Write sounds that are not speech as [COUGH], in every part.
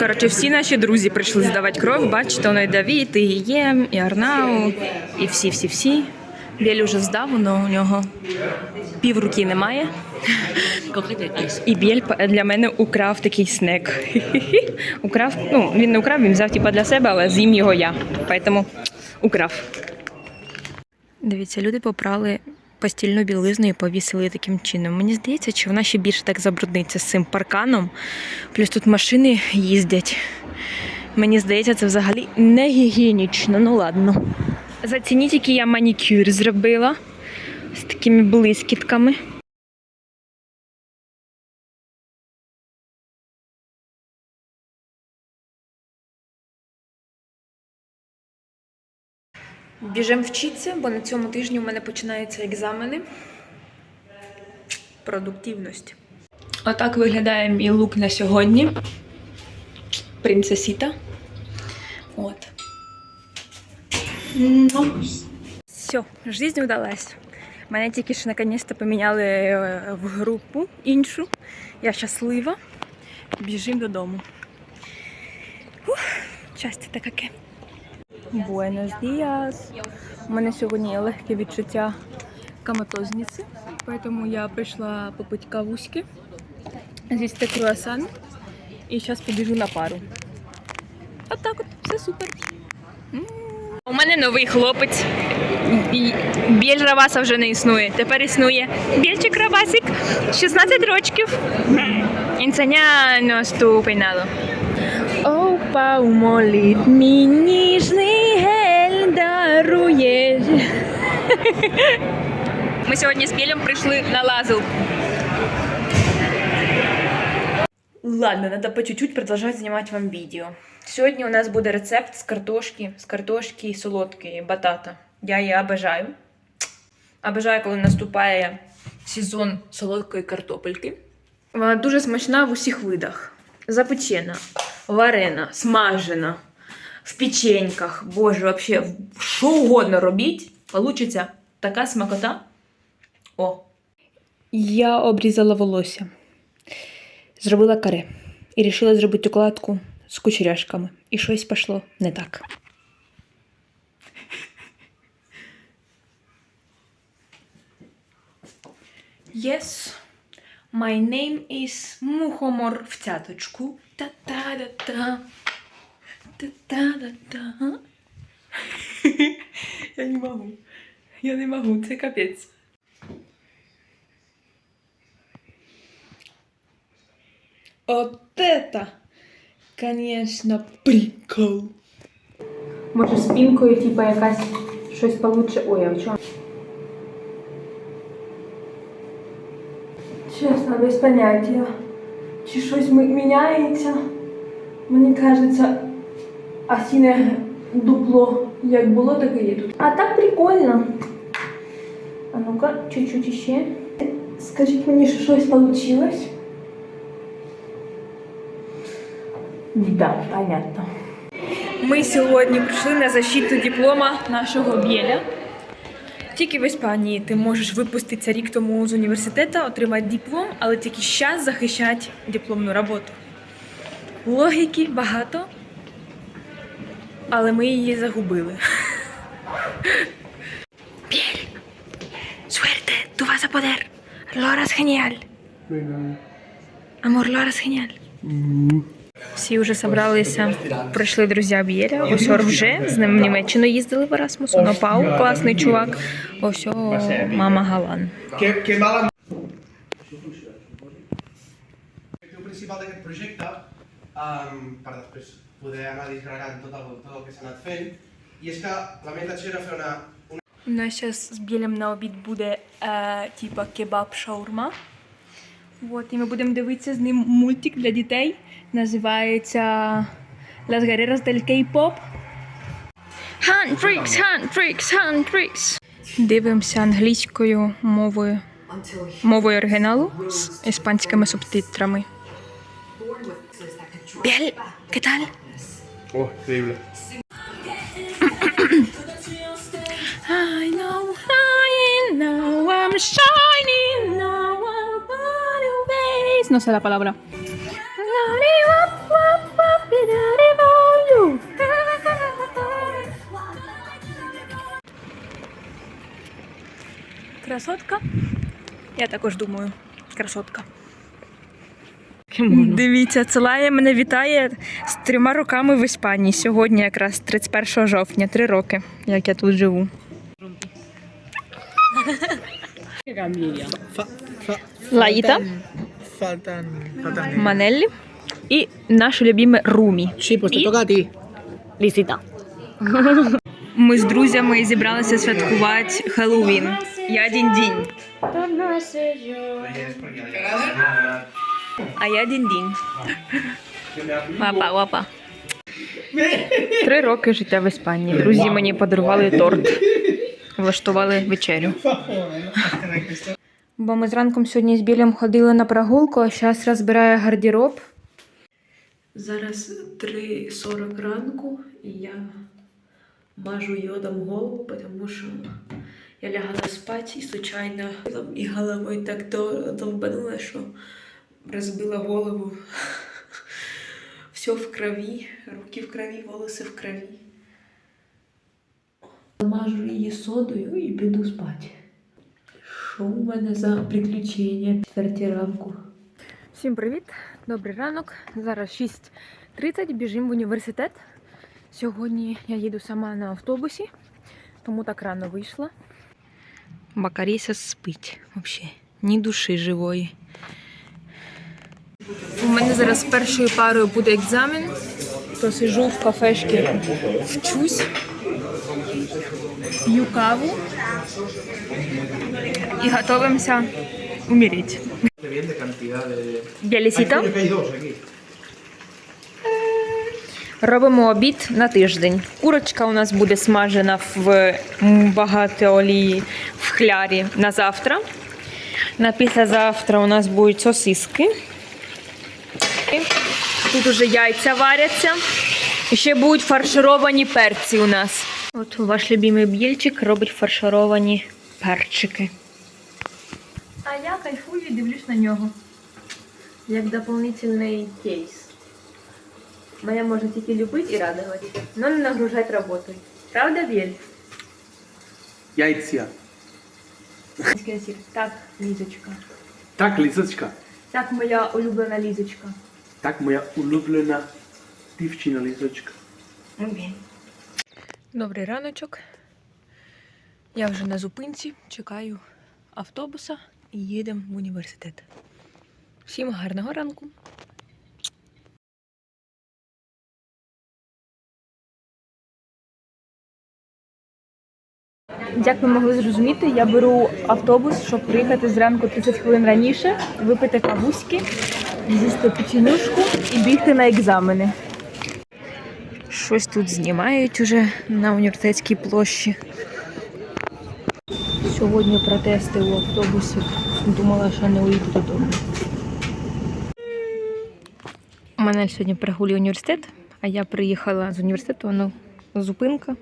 Коротше, всі наші друзі прийшли здавати кров. Бачите, воно і Давід, і Єм, і Арнау, і всі-всі-всі. Біль уже здав, але у нього пів руки немає. І Біль для мене украв такий снек. [LAUGHS] украв, ну, він не украв, він взяв типа для себе, але з'їм його я. Тому украв. Дивіться, люди попрали постільну білизну і повісили таким чином. Мені здається, чи вона ще більше так забрудниться з цим парканом. Плюс тут машини їздять. Мені здається, це взагалі не гігієнічно. Ну ладно. Зацініть, який я манікюр зробила з такими блискітками. Біжимо вчитися, бо на цьому тижні у мене починаються екзамени. Продуктивність. Отак виглядає мій лук на сьогодні. Принцесіта. От. Ну. Все, жизнь удалась. Мене тільки що наконець-то поміняли е, в групу іншу. Я щаслива. Біжимо додому. Ух, щастя таке. Буенос діас. У мене сьогодні легке відчуття коматозниці, тому я прийшла попити кавуськи, з'їсти круасан і зараз побіжу на пару. От так от, все супер. У мене новий хлопець. Біль Раваса вже не існує. Тепер існує Більчик Равасик, 16 років. Інценяно ступенало. Опа, умолить мій ніжний гель дарує. Ми сьогодні з Білем прийшли на лазу. Ладно, надо по чуть-чуть продолжать снимать вам видео. Сьогодні у нас буде рецепт з картошки, з картошки солодкої, батата. Я її обожаю. Обожаю, коли наступає сезон солодкої картопельки. Вона дуже смачна в усіх видах. Запечена, варена, смажена, в печеньках. Боже, вообще, що угодно робіть, получиться така смакота. О. Я обрізала волосся, зробила каре і вирішила зробити укладку з кучеряшками. І щось пішло не так. Yes. My name is Мухомор в цяточку. Та-та-да-та. Та-та-да-та. [LAUGHS] Я не можу. Я не можу, це капець. От это, конечно, прикол. Може, спінкою, типа, якась щось получше. Ой, а в чому? Чесно, без поняття. Чи щось міняється? Мені кажеться, осіне дупло як було, так і є тут. А так прикольно. А ну-ка, чуть-чуть іще. Скажіть мені, що щось вийшло? Да, понятно. Ми сьогодні прийшли на защиту диплома нашого Бєля. Тільки в Іспанії ти можеш випуститися рік тому з університету, отримати диплом, але тільки зараз захищати дипломну роботу. Логіки багато, але ми її загубили. Бєль! Суерте! Vas a poder! Лорас геніаль! Амор, Лорас геніаль! Всі вже зібралися, прийшли друзі Б'єля. Ось вже з ним в Німеччину їздили в. Воно Пау, класний чувак. Ось мама Галан. Per després poder anar disgregant tot el, tot el que s'ha anat fent, i és que la meva intenció era fer una, una У нас зараз з Білем на обід буде е, типа кебаб-шаурма. От, і ми будемо дивитися з ним мультик для дітей. Називається Las Guerreras del K-pop. Hand tricks, hand tricks, hand tricks. Дивимося англійською мовою, мовою оригіналу з іспанськими субтитрами. Біль, ¿qué tal? Oh, increïble. I know, I know, I'm shining, ¿Entendéis? No sé la palabra. Красотка. Я також думаю, красотка. Дивіться, це Целая мене вітає з трьома роками в Іспанії. Сьогодні якраз 31 жовтня, три роки, як я тут живу. Лаїта. Манеллі і наше любиме Румі. Лісіта. [LAUGHS] Ми з друзями зібралися святкувати Хеллоуін. Я дінь-дінь. А я дінь-дінь. Лапа, [LAUGHS] лапа. Три роки життя в Іспанії. Друзі мені подарували торт. Влаштували вечерю. Бо ми зранком сьогодні з білем ходили на прогулку, а зараз розбирає гардероб. Зараз 3.40 ранку, і я мажу йодом голову, тому що я лягала спати і случайно і головою так до- довбанула, що розбила голову. [LAUGHS] Все в крові, руки в крові, волоси в крові. Мажу її содою і піду спати. Що у мене за приключення четвертій ранку? Всім привіт! Добрий ранок. Зараз 6.30, біжимо в університет. Сьогодні я їду сама на автобусі, тому так рано вийшла. Бакаріса спить взагалі. Ні душі живої. У мене зараз першою парою буде екзамен, то сижу в кафешці, вчусь, п'ю каву і готуємося умереть. Aquí. Робимо обід на тиждень. Курочка у нас буде смажена в багато олії в хлярі на завтра. На післязавтра у нас будуть сосиски. Тут уже яйця варяться. І ще будуть фаршировані перці у нас. От ваш любимий б'єльчик робить фаршировані перчики. А я кайфую і дивлюсь на нього. Як дополнительний кейс. Мене можна тільки любити і радувати, але не нагружати роботою. Правда, Біль? Яйця. Так, Лізочка. Так, лізочка. Так, моя улюблена Лізочка. Так, моя улюблена дівчина лізочка. Добрий раночок. Я вже на зупинці, чекаю автобуса і їдемо в університет. Всім гарного ранку. Як ви могли зрозуміти, я беру автобус, щоб приїхати зранку 30 хвилин раніше, випити кавуськи, з'їсти печенюшку і бігти на екзамени. Щось тут знімають уже на університетській площі. Сьогодні протести у автобусі. Думала, що не уїду додому. У мене сьогодні прогулює університет, а я приїхала з університету, ну, зупинка,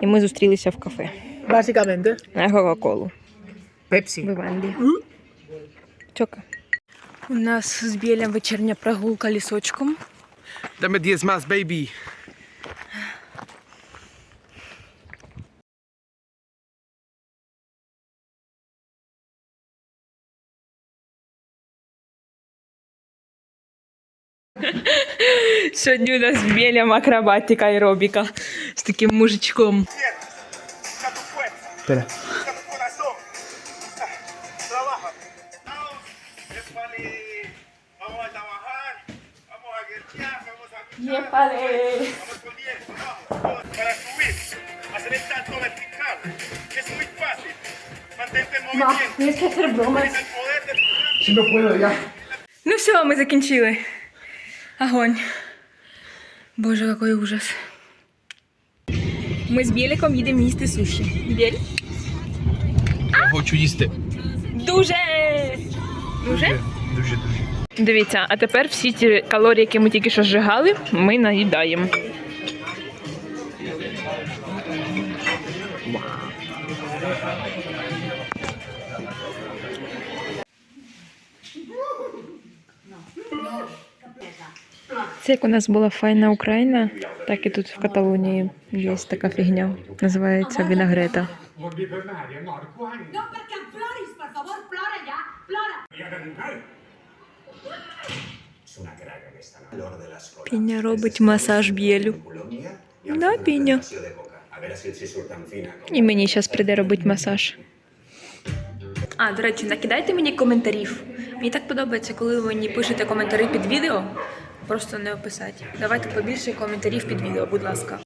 і ми зустрілися в кафе Básicamente, на Кока-Колу Pepsi. в Іванлі. Чока. У нас з білем вечірня прогулка лісочком. Dame 10 más, baby. Fácil. Mantente en movimiento. Utiliza el poder del programa. Si no puedo ya. Ну все, ми закінчили. Огонь. Боже, який ужас. Ми з Біліком їдемо їсти суші. Біль? Я хочу їсти. Дуже! Дуже? Дуже, дуже. Дивіться, а тепер всі ті калорії, які ми тільки що зжигали, ми наїдаємо. Це як у нас була файна Україна, так і тут в Каталонії є така фігня. Називається вінагрета. Піня робить масаж б'єлю. Да, Піня. І мені зараз прийде робити масаж. А, до речі, накидайте мені коментарів. Мені так подобається, коли ви мені пишете коментарі під відео. Просто не описати. Давайте побільше коментарів під відео, будь ласка.